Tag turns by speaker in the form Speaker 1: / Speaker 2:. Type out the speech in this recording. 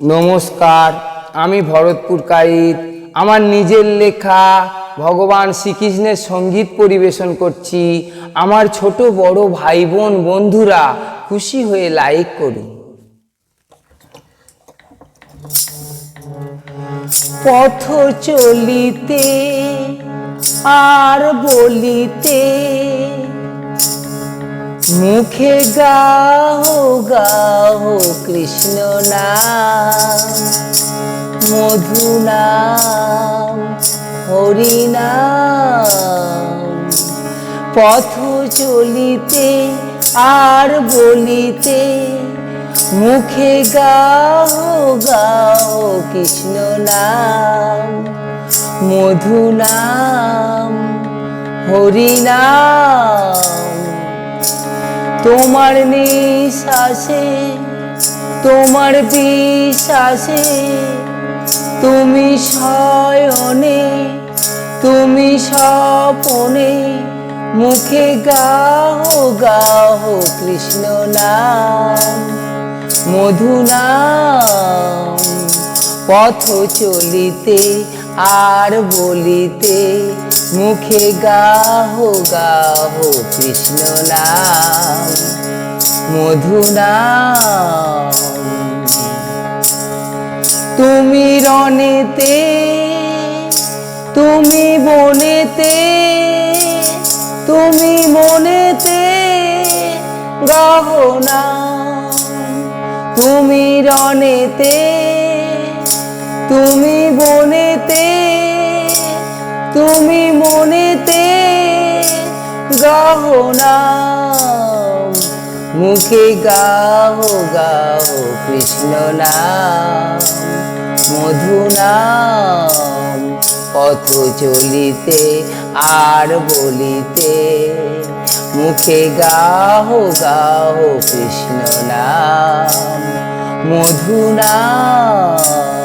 Speaker 1: নমস্কার, আমি ভরতপুর কাইত। আমার নিজের লেখা ভগবান শ্রীকৃষ্ণের সংগীত পরিবেশন করছি। আমার ছোট বড় ভাই বোন বন্ধুরা, খুশি হয়ে লাইক করুন। পথ চলিতে আর বলিতে মুখে গাও গাও কৃষ্ণ নাম, মধু নাম, হরি নাম। পথ চলিতে আর বলিতে মুখে গাও গাও কৃষ্ণ নাম, মধু নাম, হরি নাম। তোমার নিঃশ্বাসে, তোমার বিশ্বাসে, তুমি শয়নে, তুমি স্বপনে, মুখে গাও গাও কৃষ্ণ নাম, মধু নাম। পথ চলিতে আর বলিতে, মুখে গাহো গাহো কৃষ্ণ নাম, মধু তুমি রনেতে তুমি বনেতে, তুমি মনেতে গহনা তুমি রনেতে তুমি বনেতে, তুমি মনেতে গহনা মুখে গাও গাও কৃষ্ণ নাম, মধু নাম চলিতে আর বলিতে। মুখে গাও গাও কৃষ্ণ নাম, মধু নাম